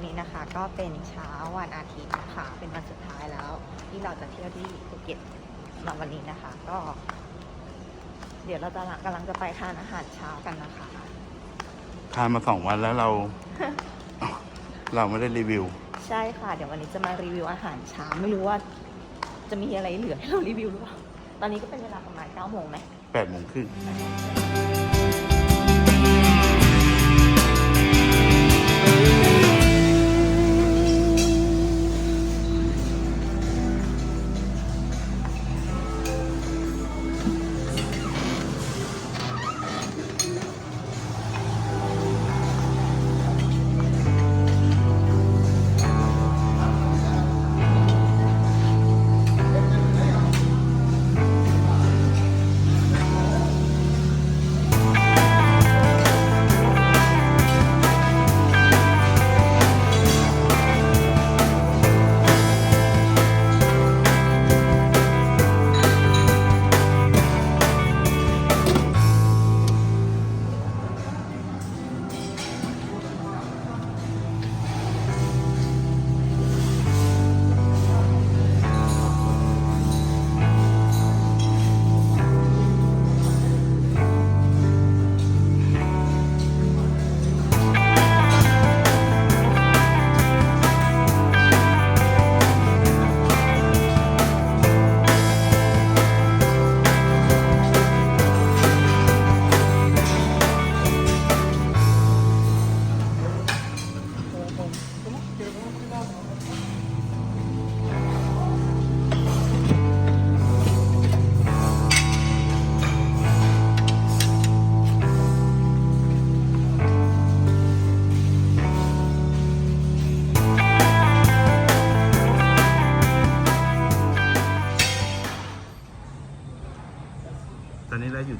วันนี้นะคะ ก็เป็นเช้าวันอาทิตย์ค่ะเป็นวันสุดท้ายแล้ว ที่เราจะเที่ยวที่ภูเก็ตสำหรับวันนี้นะคะ ก็ เดี๋ยวเราจะกำลังจะไปทานอาหารเช้ากันนะคะ ทานมาสองวันแล้วเรา เราไม่ได้รีวิว ใช่ค่ะ เดี๋ยววันนี้จะมารีวิวอาหารเช้าไม่รู้ว่า จะมีอะไรเหลือให้เรารีวิวหรือเปล่าตอนนี้ก็เป็นเวลาประมาณ9โมงไหมแปดโมงครึ่ง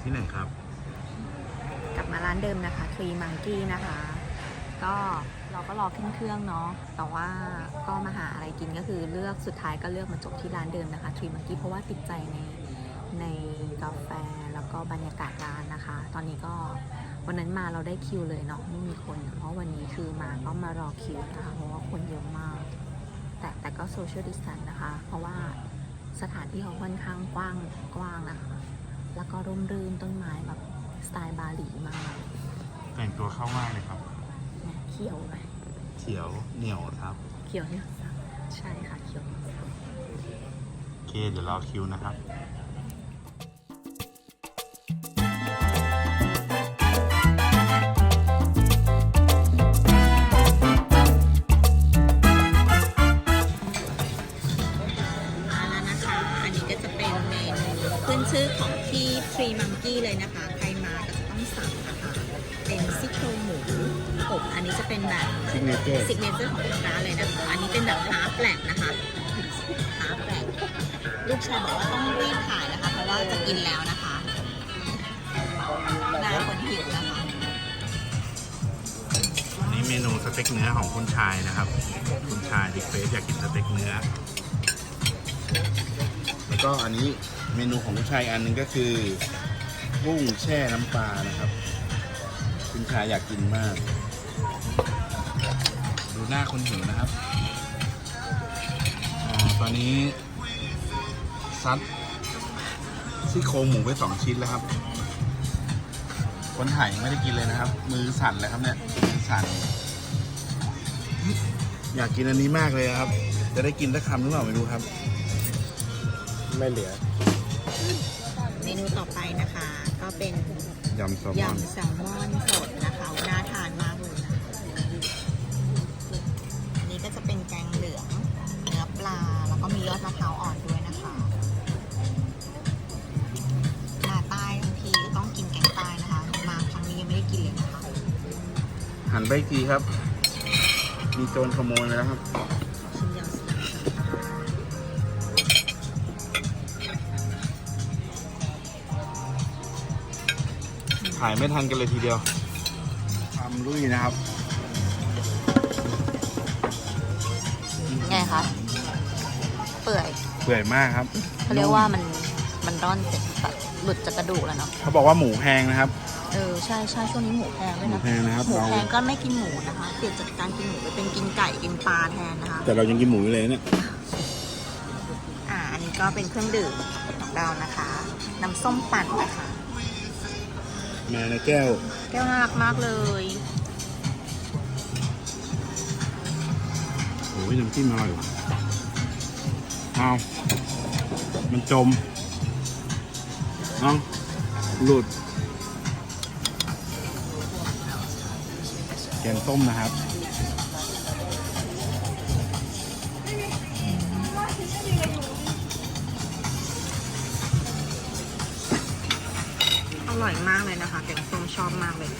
อยู่ที่ไหนครับ กลับมาร้านเดิมนะคะทรีมังกี้นะคะ ก็เราก็รอขึ้นเครื่องเนาะแต่ว่าก็มาหาอะไรกินก็คือเลือกสุดท้ายก็เลือกมาจบที่ร้านเดิมนะคะทรีมังกี้เพราะว่าติดใจในในกาแฟแล้วก็บรรยากาศร้านนะคะ ตอนนี้ก็วันนั้นมาเราได้คิวเลยเนาะไม่มีคน เพราะวันนี้คือมาก็มารอคิวนะคะเพราะว่าคนเยอะมาก แต่แต่ก็โซเชียลดิสแตนนะคะ เพราะว่าสถานที่เขาค่อนข้างกว้างกว้างนะคะ แล้วก็ร่มรื่นต้นไม้แบบสไตล์บาหลีมาก แต่งตัวเข้ามากเลยครับเนี่ยเขียวไหมเขียวเหนียวครับ เขียวเนี่ยใช่ค่ะเขียวโอเคเดี๋ยวรอคิวนะครับ ขึ้นชื่อของที่ทรีมังกี้เลยนะคะ ใครมาก็จะต้องสั่งนะคะ เป็นซี่โครงหมูอบอันนี้จะเป็นแบบซิกเนเจอร์ซิกเนเจอร์ของทางร้านเลยนะคะ อันนี้เป็นแบบฮาร์ฟแบล็กนะคะฮาร์ฟแบล็กลูกชายบอกว่าต้องรีบถ่ายนะคะ เพราะว่าจะกินแล้วนะคะหน้าคนหิวนะคะอันนี้เมนูสเต็กเนื้อของคุณชายนะครับ คุณชายดิเฟสอยากกินสเต็กเนื้อ แล้วก็อันนี้เมนูของคุณชายอันหนึงก็คือกุ้งแช่น้ำปลานะครับคุณชายอยากกินมาก ดูหน้าคนหิวนะครับอตอนนี้ซัดซี่โครงหมูไปสองชิ้นแล้วครับ คนถ่ายยังไม่ได้กินเลยนะครับ มือสั่นเลยครับเนี่ยมือสั่น อยากกินอันนี้มากเลยครับ จะได้กินสักคำหรือเปล่าไม่รู้ครับ ไม่เหลือ เมนูต่อไปนะคะ ก็เป็นยำแซลมอนยำแซลมอนสดนะคะน่าทานมากเลยนะคะอันนี้ก็จะเป็นแกงเหลืองเนื้อปลา แล้วก็มียอดมะพร้าวอ่อนด้วยนะคะมาใต้บางทีก็ต้องกินแกงใต้นะคะ มาครั้งนี้ยังไม่ได้กินเลยนะคะ หันไปอีกทีครับ มีโจรขโมยไปแล้วครับ ถ่ายไม่ทันกันเลยทีเดียวทำลุยนะครับ ไงคะ เปื่อยเปื่อยมากครับเขาเรียกว่ามันมันร่อนเสร็จแบบหลุดจากกระดูกแล้วเนาะเขาบอกว่าหมูแพงนะครับ เออใช่ใช่ช่วงนี้หมูแพงด้วยหมูนะแพงนะครับหมูเราแพงก็ไม่กินหมูนะคะ เปลี่ยนจากการกินหมูไปเป็นกินไก่กินปลาแทนนะคะ แต่เรายังกินหมูอยู่เลยเนี่ยอ่าอันนี้ก็เป็นเครื่องดื่มของเรานะคะ น้ำส้มปั่นนะคะ มาในแก้ว แก้วน่ารักมากเลยโอ้ยน้ำจิ้มอร่อยว่ะเอามันจมเอาหลุด แกงส้มนะครับ ร่อยมากเลยนะคะแกงส้มชอบมากเลย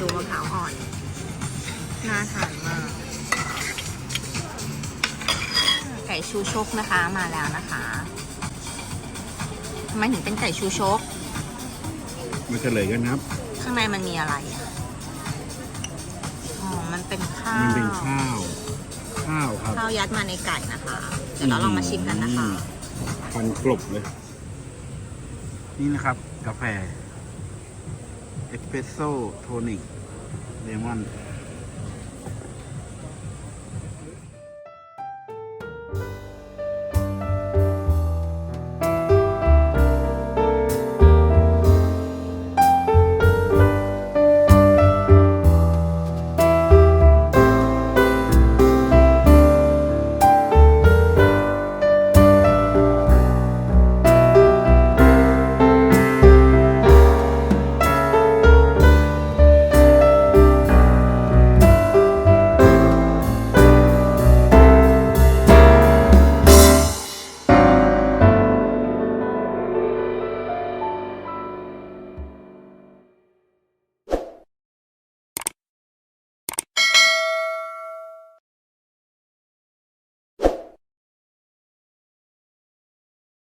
ดูมะพร้าวอ่อน น่าทานมาก ไก่ชูชกนะคะมาแล้วนะคะทำไมถึงเป็นไก่ชูชก มาเฉลยกันครับ ข้างในมันมีอะไรอะอ๋อมันเป็นข้าว มันเป็นข้าว ข้าวครับ ข้าวยัดมาในไก่นะคะ เดี๋ยวเราลองมาชิมกันนะคะควันกลบเลย นี่นะครับ กาแฟ เอสเปรสโซ่โทนิกเลมอน